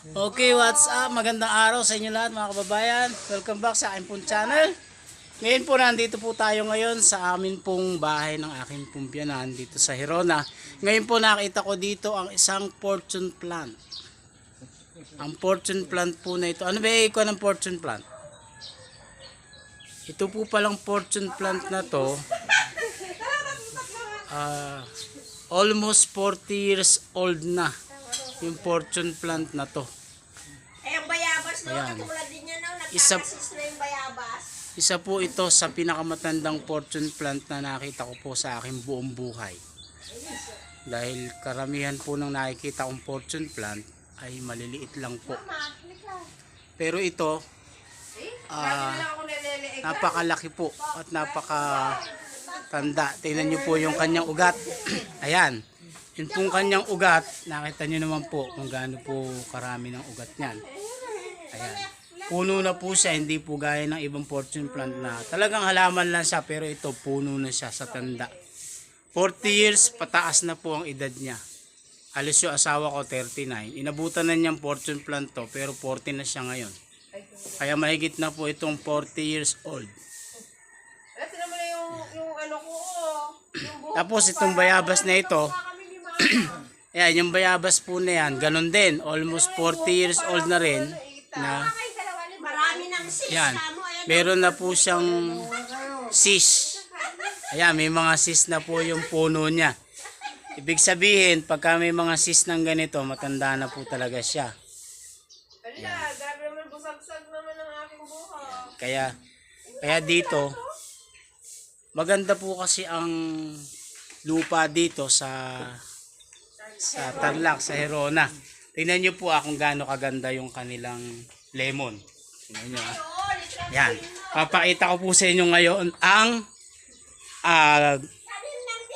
Okay, what's up? Magandang araw sa inyo lahat mga kababayan. Welcome back sa aking pong channel. Ngayon po nandito po tayo ngayon sa amin pong bahay ng aking pong biyanan dito sa Hirona. Ngayon po nakita ko dito ang isang fortune plant. Ang fortune plant po na ito. Ano ba ikaw ng fortune plant? Ito po palang fortune plant na to. ah, almost 40 years old na yung fortune plant na to. Eh, ang bayabas, no? Ayan. Katulad din yan, no? Isa- Nagkakasis na yung bayabas. Isa po ito sa pinakamatandang fortune plant na nakita ko po sa aking buong buhay. Dahil karamihan po ng nakikita kong fortune plant ay maliliit lang po. Pero ito, ah, napakalaki po at napaka tanda. Tingnan nyo po yung kanyang ugat. Ayan. Yun pong kanyang ugat, nakita nyo naman po kung gaano po karami ng ugat niyan. Ayan. Puno na po siya, hindi po gaya ng ibang fortune plant na talagang halaman lang siya pero ito puno na siya sa tanda. 40 years pataas na po ang edad niya. Alis yung asawa ko 39. Inabutan na niyang fortune plant to pero 40 na siya ngayon. Kaya mahigit na po itong 40 years old. Eh, tinan mo na yung, yung ano ko, oh. Yung buhok Tapos itong bayabas na ito, ayan, yung bayabas po na yan, ganun din. Almost 40 years old na rin. Na, Marami ng sis. yan. Ayan. Meron na po siyang sis. Ayan, may mga sis na po yung puno niya. Ibig sabihin, pagka may mga sis ng ganito, matanda na po talaga siya. Buhok. Kaya, kaya dito, maganda po kasi ang lupa dito sa sa Tarlac, sa Herona. Tingnan niyo po ah kung gaano kaganda yung kanilang lemon. Tingnan niyo ah. Yan. Papakita ko po sa inyo ngayon ang ah,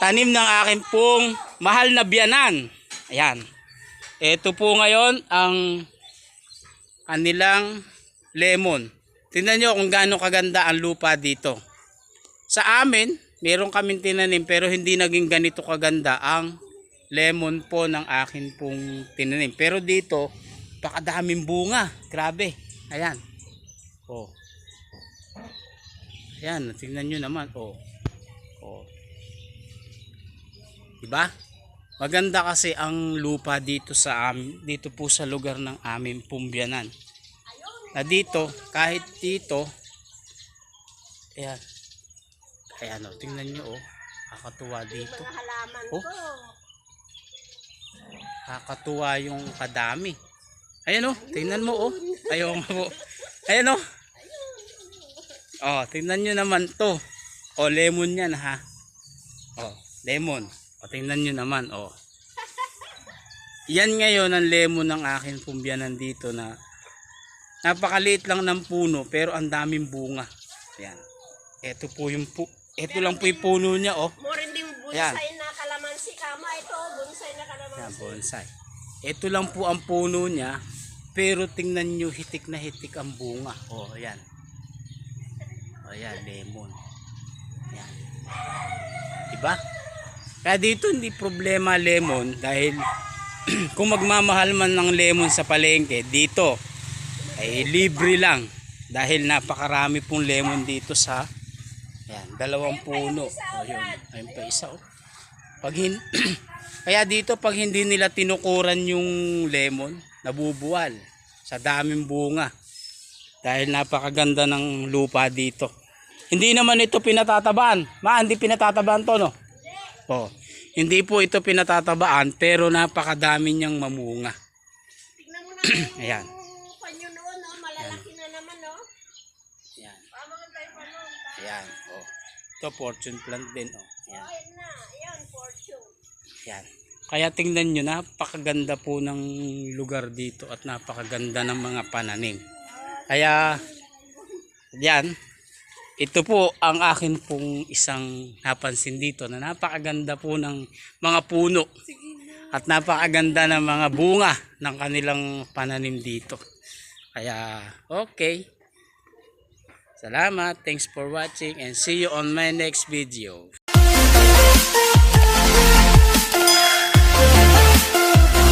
tanim ng aking pong mahal na biyanan. Ayan. Ito po ngayon ang kanilang lemon. Tingnan nyo kung gaano kaganda ang lupa dito. Sa amin, meron kaming tinanim pero hindi naging ganito kaganda ang lemon po ng akin pong tinanim. Pero dito, pakadaming bunga. Grabe. Ayan. Oh. Ayan, tingnan nyo naman. Oh. Oh. Diba? Maganda kasi ang lupa dito sa amin, dito po sa lugar ng aming pumbyanan. Na dito, kahit dito, ayan, ayan o, tingnan nyo o, kakatuwa dito. Mga halaman Oh. ko. Kakatuwa yung kadami. Ayan o, tingnan mo o. Ayaw nga po. Ayan o. Oh, tingnan nyo naman to. O, lemon yan ha. O, lemon. O, tingnan nyo naman o. Yan ngayon ang lemon ng akin pumbyanan dito na napakaliit lang ng puno pero ang daming bunga. Ayan. Ito po yung pu ito lang po yung puno niya oh. More din Ayan. bonsai na kalamansi. Kama ito, bonsai na kalamansi. Yan, bonsai. Ito lang po ang puno niya, pero tingnan nyo, hitik na hitik ang bunga. Oh, ayan. O, ayan, lemon. Ayan. Diba? Kaya dito hindi problema lemon dahil kung magmamahal man ng lemon sa palengke, dito ay libre lang dahil napakarami pong lemon dito sa ayan, dalawang puno. O, yun. Ayun pa isa, oh. Pag hin- Kaya dito pag hindi nila tinukuran yung lemon, nabubuwal sa daming bunga. Dahil napakaganda ng lupa dito. Hindi naman ito pinatatabaan. Ma, hindi pinatatabaan to, no? Oh. Hindi po ito pinatatabaan pero napakadami niyang mamunga. Ayan. panyo noon, no? Malalaki na naman, no? Ayan. Pamangan tayo pa noon. Ayan. Oh. Ito fortune plant din, oh. Ayan. Ayan na, ayan, fortune. Yan. Kaya tingnan nyo, napakaganda po ng lugar dito at napakaganda ng mga pananim. Kaya, yan, ito po ang akin pong isang napansin dito na napakaganda po ng mga puno at napakaganda ng mga bunga ng kanilang pananim dito. Kaya, okay. Salamat. Thanks for watching and see you on my next video.